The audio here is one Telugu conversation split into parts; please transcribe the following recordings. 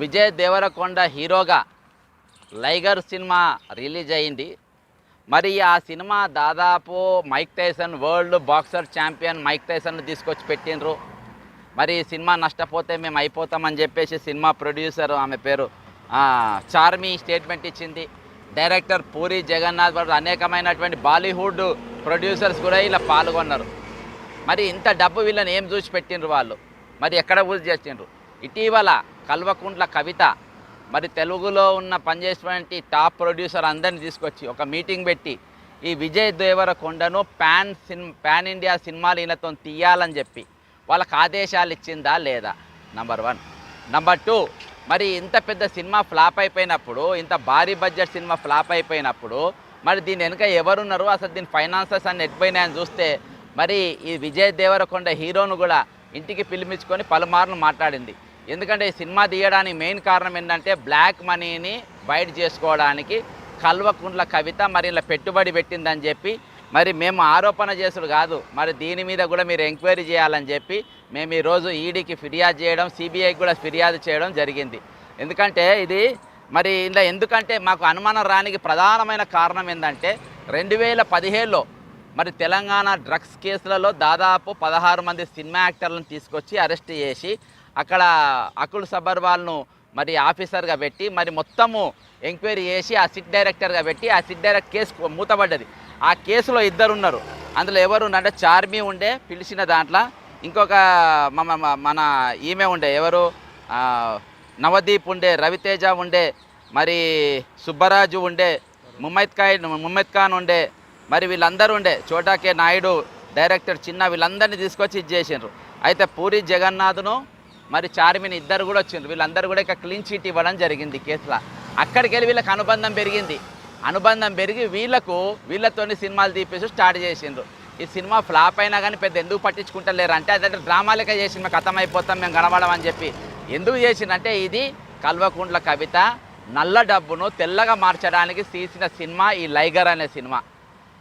విజయ్ దేవరకొండ హీరోగా లైగర్ సినిమా రిలీజ్ అయింది. మరి ఆ సినిమా దాదాపు Mike Tyson world boxer champion Mike Tyson తీసుకొచ్చి పెట్టినరు మరి సినిమా నష్టపోతే మేము అయిపోతామని చెప్పేసి సినిమా ప్రొడ్యూసర్ ఆమె పేరు చార్మి స్టేట్మెంట్ ఇచ్చింది. డైరెక్టర్ పూరి జగన్నాథ్ వారు అనేకమైనటువంటి బాలీవుడ్ ప్రొడ్యూసర్స్ కూడా ఇలా పాల్గొన్నారు. మరి ఇంత డబ్బు వీళ్ళని ఏం చూసి పెట్టినరు వాళ్ళు? మరి ఎక్కడ ఊసి చేసిండ్రు? ఇటీవల కల్వకుంట్ల కవిత మరి తెలుగులో ఉన్న పనిచేసినటువంటి టాప్ ప్రొడ్యూసర్ అందరిని తీసుకొచ్చి ఒక మీటింగ్ పెట్టి ఈ విజయ్ దేవరకొండను ప్యాన్ సిన్ ప్యాన్ ఇండియా సినిమాలు ఈయనతో తీయాలని చెప్పి వాళ్ళకి ఆదేశాలు ఇచ్చిందా లేదా? నంబర్ వన్ నంబర్ టూ మరి ఇంత పెద్ద సినిమా ఫ్లాప్ అయిపోయినప్పుడు ఇంత భారీ బడ్జెట్ సినిమా ఫ్లాప్ అయిపోయినప్పుడు మరి దీని వెనుక ఎవరున్నారు? అసలు దీని ఫైనాన్సెస్ అన్ని ఎట్టిపోయినాయని చూస్తే మరి ఈ విజయ్ దేవరకొండ హీరోను కూడా ఇంటికి పిలిపించుకొని పలుమార్లు మాట్లాడింది. ఎందుకంటే ఈ సినిమా తీయడానికి మెయిన్ కారణం ఏంటంటే బ్లాక్ మనీని బయట చేసుకోవడానికి కల్వకుండ్ల కవిత మరి ఇలా పెట్టుబడి పెట్టిందని చెప్పి మరి మేము ఆరోపణ చేసుడు కాదు. మరి దీని మీద కూడా మీరు ఎంక్వైరీ చేయాలని చెప్పి మేము ఈరోజు ఈడీకి ఫిర్యాదు చేయడం సిబిఐకి కూడా ఫిర్యాదు చేయడం జరిగింది. ఎందుకంటే ఇది మరి ఇలా ఎందుకంటే మాకు అనుమానం రానికి ప్రధానమైన కారణం ఏంటంటే రెండు వేల పదిహేడులో మరి తెలంగాణ డ్రగ్స్ కేసులలో దాదాపు పదహారు మంది సినిమా యాక్టర్లను తీసుకొచ్చి అరెస్ట్ చేసి అక్కడ అకుల్ సబర్వాల్ను మరి ఆఫీసర్గా పెట్టి మరి మొత్తము ఎంక్వైరీ చేసి ఆ సిట్ డైరెక్టర్గా పెట్టి ఆ సిట్ డైరెక్ట్ కేసు మూతపడ్డది. ఆ కేసులో ఇద్దరు ఉన్నారు అందులో ఎవరు అంటే చార్మీ ఉండే పిలిచిన దాంట్లో. ఇంకొక మన మన- ఈమె ఉండే ఎవరు? నవదీప్ ఉండే రవితేజ ఉండే మరి సుబ్బరాజు ఉండే ముమ్మైద్ ఖాన్ ముమ్మైద్ ఖాన్ ఉండే మరి వీళ్ళందరూ ఉండే. చోటాకే నాయుడు డైరెక్టర్ చిన్న వీళ్ళందరినీ తీసుకొచ్చి ఇది చేసిండ్రు. అయితే పూరి జగన్నాథ్ను మరి చార్మిన్ ఇద్దరు కూడా వచ్చిండ్రు. వీళ్ళందరూ కూడా ఇక క్లీన్ చీట్ ఇవ్వడం జరిగింది కేసులో. అక్కడికి వెళ్ళి వీళ్ళకి అనుబంధం పెరిగింది. అనుబంధం పెరిగి వీళ్ళకు వీళ్ళతోని సినిమాలు తీపేసి స్టార్ట్ చేసిండ్రు. ఈ సినిమా ఫ్లాప్ అయినా కానీ పెద్ద ఎందుకు పట్టించుకుంటలేరు? అంటే అదంటే డ్రామా లెక్క చేసి మేము కథం అయిపోతాం మేము గడవడం అని చెప్పి. ఎందుకు చేసిందంటే ఇది కల్వకుండ్ల కవిత నల్ల డబ్బును తెల్లగా మార్చడానికి తీసిన సినిమా ఈ లైగర్ అనే సినిమా.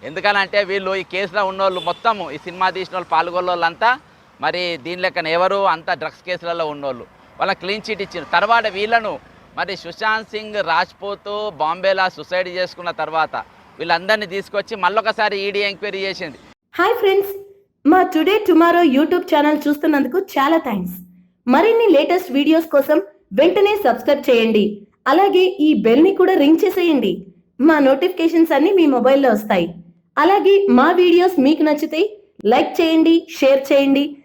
ఎందుకనంటే వీళ్ళు ఈ కేసులో ఉన్నోళ్ళు మొత్తము ఈ సినిమా తీసిన వాళ్ళు పాల్గొన్న వాళ్ళంతా మరి దీని లెక్కన ఎవరు అంత డ్రగ్స్ కేసులలో ఉన్నోళ్ళు? వాళ్ళ క్లీన్ చీట్ ఇచ్చిన తర్వాత వీళ్ళను మరి సుశాంత్ సింగ్ రాజ్పూత్ బాంబేలా సుసైడ్ చేసుకున్న తర్వాత వీళ్ళందరినీ తీసుకొచ్చి మళ్ళొకసారి ఈడీ ఎంక్వైరీ చేసింది. హాయ్ ఫ్రెండ్స్ మా టుడే టుమారో యూట్యూబ్ ఛానల్ చూస్తున్నందుకు చాలా థ్యాంక్స్ మరిన్ని లేటెస్ట్ వీడియోస్ కోసం వెంటనే సబ్స్క్రైబ్ చేయండి. అలాగే ఈ బెల్ని కూడా రింగ్ చేసేయండి. మా నోటిఫికేషన్స్ అన్ని మీ మొబైల్లో వస్తాయి. అలాగే మా వీడియోస్ మీకు నచ్చితే లైక్ చేయండి షేర్ చేయండి.